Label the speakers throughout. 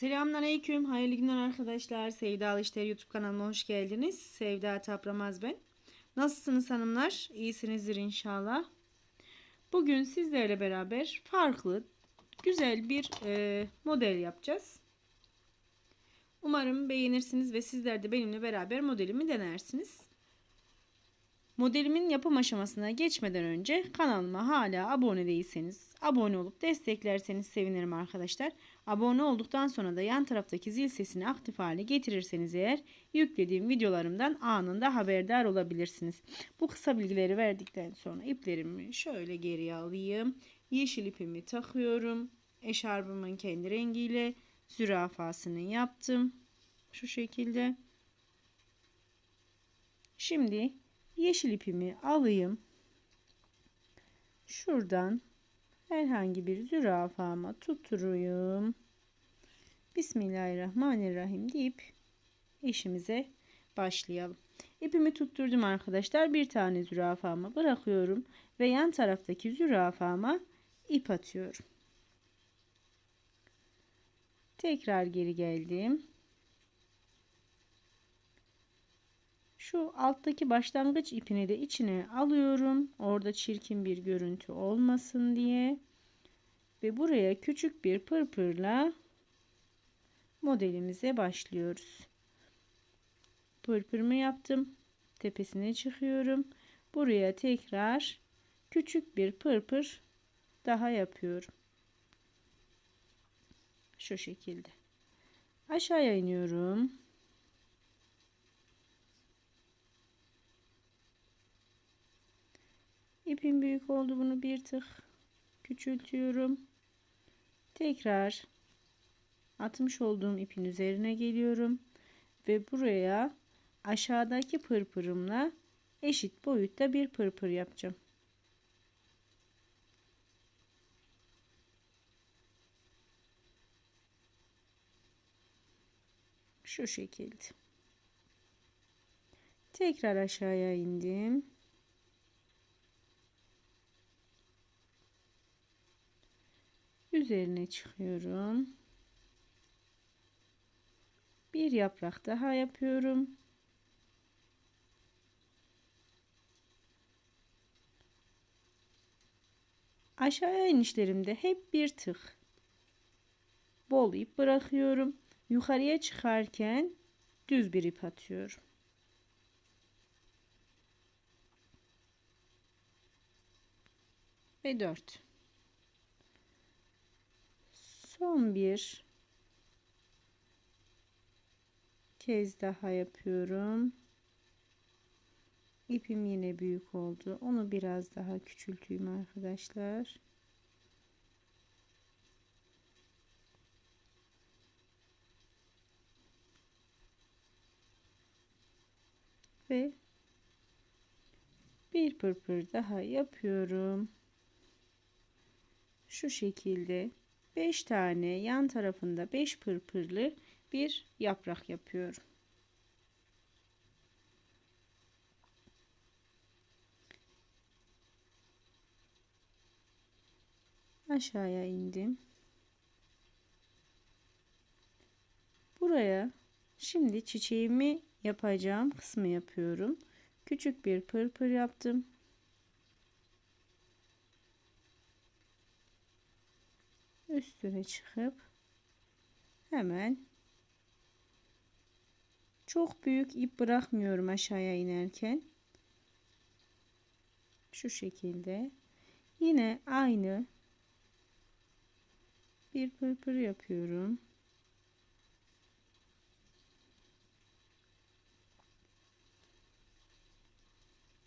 Speaker 1: Selamünaleyküm. Hayırlı günler arkadaşlar. Sevda Alışteri YouTube kanalıma hoş geldiniz. Sevda Tapramaz ben. Nasılsınız hanımlar? İyisinizdir inşallah. Bugün sizlerle beraber farklı, güzel bir e, model yapacağız. Umarım beğenirsiniz ve sizler de benimle beraber modelimi denersiniz. Modelimin yapım aşamasına geçmeden önce kanalıma hala abone değilseniz abone olup desteklerseniz sevinirim arkadaşlar. Abone olduktan sonra da yan taraftaki zil sesini aktif hale getirirseniz eğer yüklediğim videolarımdan anında haberdar olabilirsiniz. Bu kısa bilgileri verdikten sonra iplerimi şöyle geriye alayım. Yeşil ipimi takıyorum. Eşarbımın kendi rengiyle zürafasını yaptım. Şu şekilde. Şimdi yeşil ipimi alayım. Şuradan herhangi bir zürafama tutturuyum. Bismillahirrahmanirrahim deyip işimize başlayalım. İpimi tutturdum arkadaşlar. Bir tane zürafama bırakıyorum ve yan taraftaki zürafama ip atıyorum. Tekrar geri geldim. Şu alttaki başlangıç ipini de içine alıyorum. Orada çirkin bir görüntü olmasın diye. Ve buraya küçük bir pırpırla modelimize başlıyoruz. Pırpırımı yaptım. Tepesine çıkıyorum. Buraya tekrar küçük bir pırpır daha yapıyorum. Şu şekilde. Aşağıya iniyorum. İpim büyük oldu. Bunu bir tık küçültüyorum. Tekrar atmış olduğum ipin üzerine geliyorum. Ve buraya aşağıdaki pırpırımla eşit boyutta bir pırpır yapacağım. Şu şekilde. Tekrar aşağıya indim. Üzerine çıkıyorum. Bir yaprak daha yapıyorum. Aşağıya inişlerimde hep bir tık bol ip bırakıyorum. Yukarıya çıkarken düz bir ip atıyorum. Ve 4. Son bir kez daha yapıyorum. İpim yine büyük oldu. Onu biraz daha küçülteyim arkadaşlar. Ve bir pırpır daha yapıyorum. Şu şekilde 5 tane yan tarafında 5 pırpırlı bir yaprak yapıyorum. Aşağıya indim. Buraya şimdi çiçeğimi yapacağım kısmı yapıyorum. Küçük bir pırpır yaptım. Üstüne çıkıp hemen çok büyük ip bırakmıyorum aşağıya inerken. Şu şekilde. Yine aynı bir pırpır yapıyorum.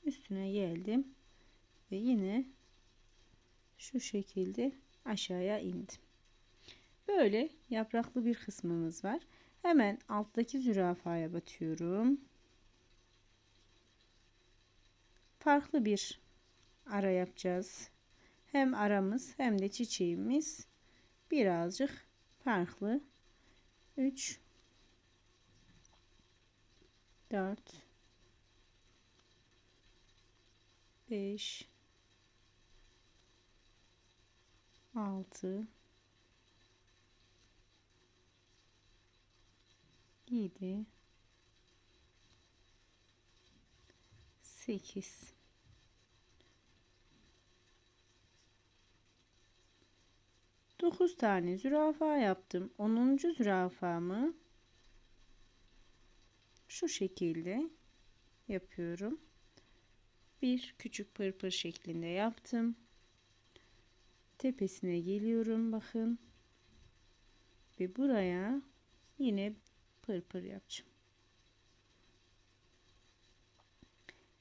Speaker 1: Üstüne geldim ve yine şu şekilde aşağıya indim. Böyle yapraklı bir kısmımız var. Hemen alttaki zürafaya batıyorum. Farklı bir ara yapacağız. Hem aramız hem de çiçeğimiz birazcık farklı. 3 4 5 6 7 8 9 tane zürafa yaptım. 10. zürafamı şu şekilde yapıyorum. Bir küçük pırpır şeklinde yaptım. Tepesine geliyorum bakın. Ve buraya pırpır yapacağım.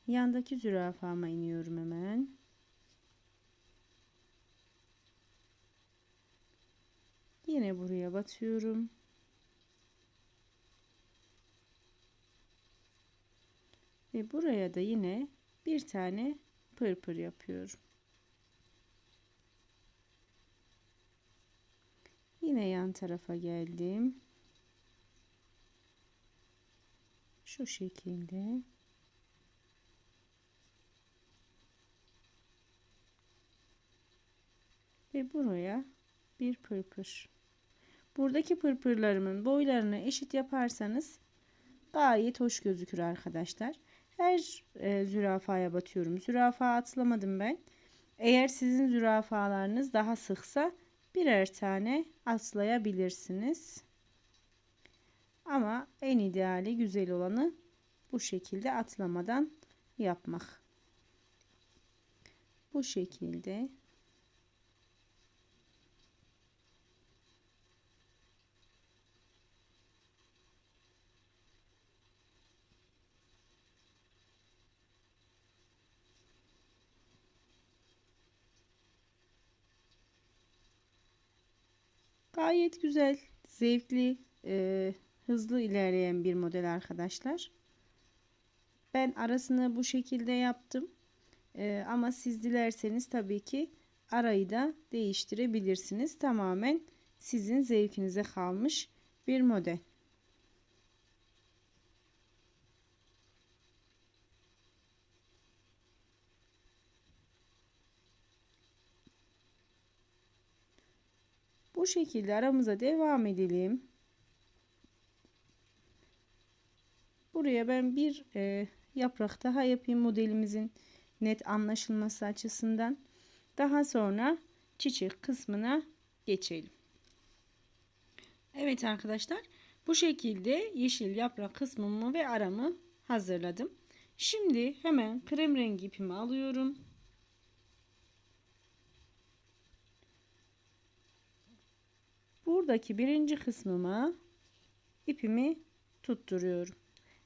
Speaker 1: Yandaki zürafama iniyorum hemen. Yine buraya batıyorum. Ve buraya da yine bir tane pırpır yapıyorum. Yine yan tarafa geldim. Şu şekilde. Ve buraya bir pırpır. Buradaki pırpırlarımın boylarını eşit yaparsanız gayet hoş gözükür arkadaşlar. Her e, zürafaya batıyorum. Zürafa atlamadım ben. Eğer sizin zürafalarınız daha sıksa birer tane atlayabilirsiniz. Ama en ideali güzel olanı bu şekilde atlamadan yapmak. Bu şekilde Gayet güzel, zevkli, e, hızlı ilerleyen bir model arkadaşlar. Ben arasını bu şekilde yaptım. E, ama siz dilerseniz tabii ki arayı da değiştirebilirsiniz. Tamamen sizin zevkinize kalmış bir model. Bu şekilde aramıza devam edelim. Buraya ben bir e, yaprak daha yapayım modelimizin net anlaşılması açısından. Daha sonra çiçek kısmına geçelim. Evet arkadaşlar bu şekilde yeşil yaprak kısmımı ve aramı hazırladım. Şimdi hemen krem rengi ipimi alıyorum. buradaki birinci kısmıma ipimi tutturuyorum.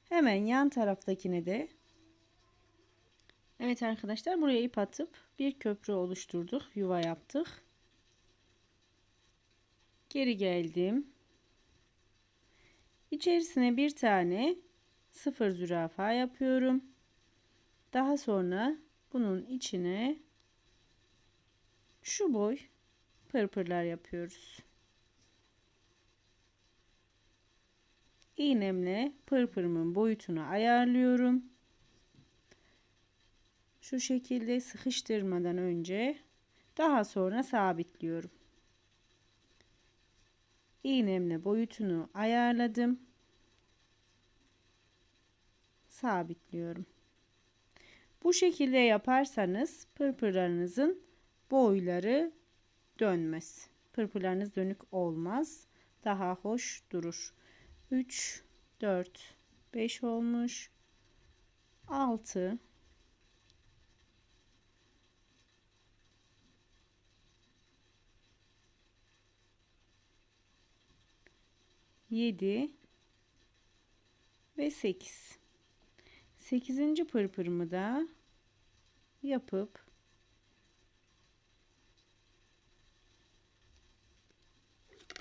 Speaker 1: Hemen yan taraftakine de Evet arkadaşlar buraya ip atıp bir köprü oluşturduk. Yuva yaptık. Geri geldim. İçerisine bir tane sıfır zürafa yapıyorum. Daha sonra bunun içine şu boy pırpırlar yapıyoruz. İğnemle pırpırımın boyutunu ayarlıyorum. Şu şekilde sıkıştırmadan önce daha sonra sabitliyorum. İğnemle boyutunu ayarladım. Sabitliyorum. Bu şekilde yaparsanız pırpırlarınızın boyları dönmez. Pırpırlarınız dönük olmaz. Daha hoş durur. 3, 4, 5 olmuş. 6, 7 ve 8. 8. pırpırımı da yapıp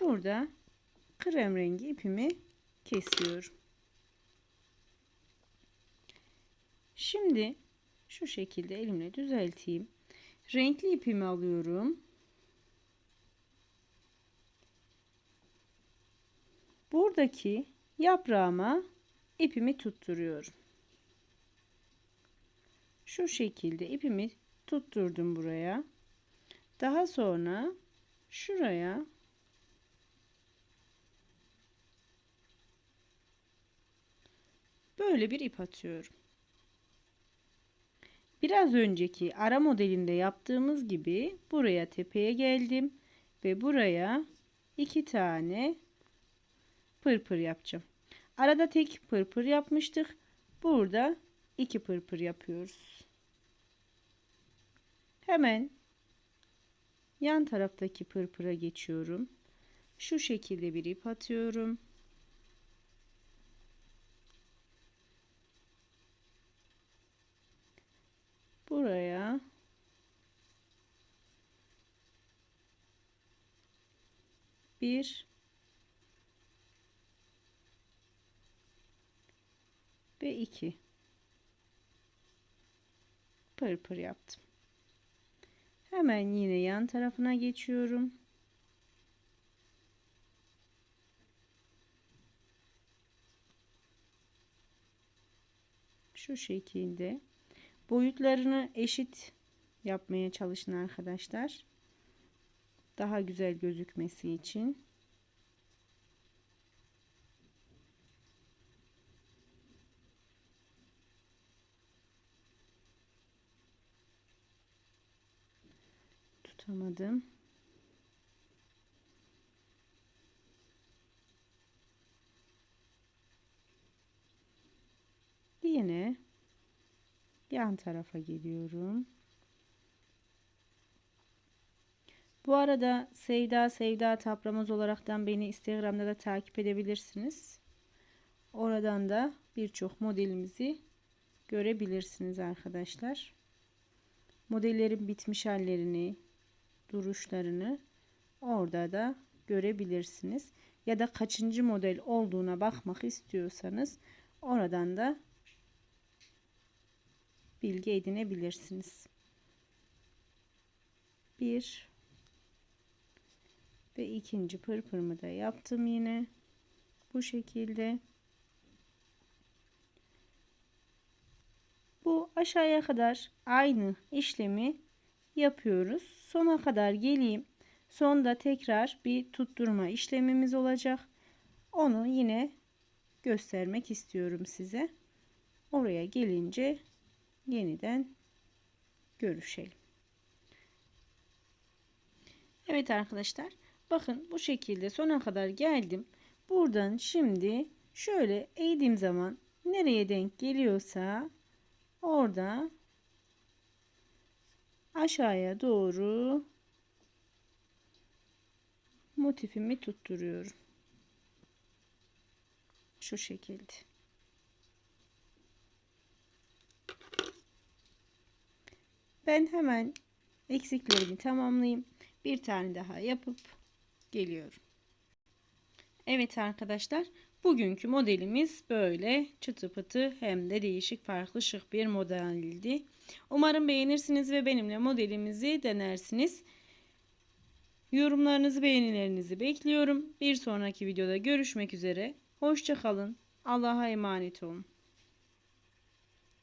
Speaker 1: burada krem rengi ipimi kesiyorum. Şimdi şu şekilde elimle düzelteyim. Renkli ipimi alıyorum. Buradaki yaprağıma ipimi tutturuyorum. Şu şekilde ipimi tutturdum buraya. Daha sonra şuraya böyle bir ip atıyorum. Biraz önceki ara modelinde yaptığımız gibi buraya tepeye geldim ve buraya iki tane pırpır yapacağım. Arada tek pırpır yapmıştık. Burada iki pırpır yapıyoruz. Hemen yan taraftaki pırpıra geçiyorum. Şu şekilde bir ip atıyorum. Buraya bir ve iki pırpır yaptım. Hemen yine yan tarafına geçiyorum. Şu şekilde boyutlarını eşit yapmaya çalışın arkadaşlar. Daha güzel gözükmesi için. tutamadım. Yine yan tarafa geliyorum. Bu arada Sevda Sevda Tapramaz olaraktan beni Instagram'da da takip edebilirsiniz. Oradan da birçok modelimizi görebilirsiniz arkadaşlar. Modellerin bitmiş hallerini, duruşlarını orada da görebilirsiniz. Ya da kaçıncı model olduğuna bakmak istiyorsanız oradan da bilgi edinebilirsiniz. Bir ve ikinci pırpırımı da yaptım yine bu şekilde. Bu aşağıya kadar aynı işlemi yapıyoruz. Sona kadar geleyim. Sonda tekrar bir tutturma işlemimiz olacak. Onu yine göstermek istiyorum size. Oraya gelince yeniden görüşelim. Evet arkadaşlar. Bakın bu şekilde sona kadar geldim. Buradan şimdi şöyle eğdiğim zaman nereye denk geliyorsa orada aşağıya doğru motifimi tutturuyorum. Şu şekilde. Ben hemen eksiklerimi tamamlayayım. Bir tane daha yapıp geliyorum. Evet arkadaşlar. Bugünkü modelimiz böyle çıtı pıtı hem de değişik farklı şık bir modeldi. Umarım beğenirsiniz ve benimle modelimizi denersiniz. Yorumlarınızı beğenilerinizi bekliyorum. Bir sonraki videoda görüşmek üzere. Hoşçakalın. Allah'a emanet olun.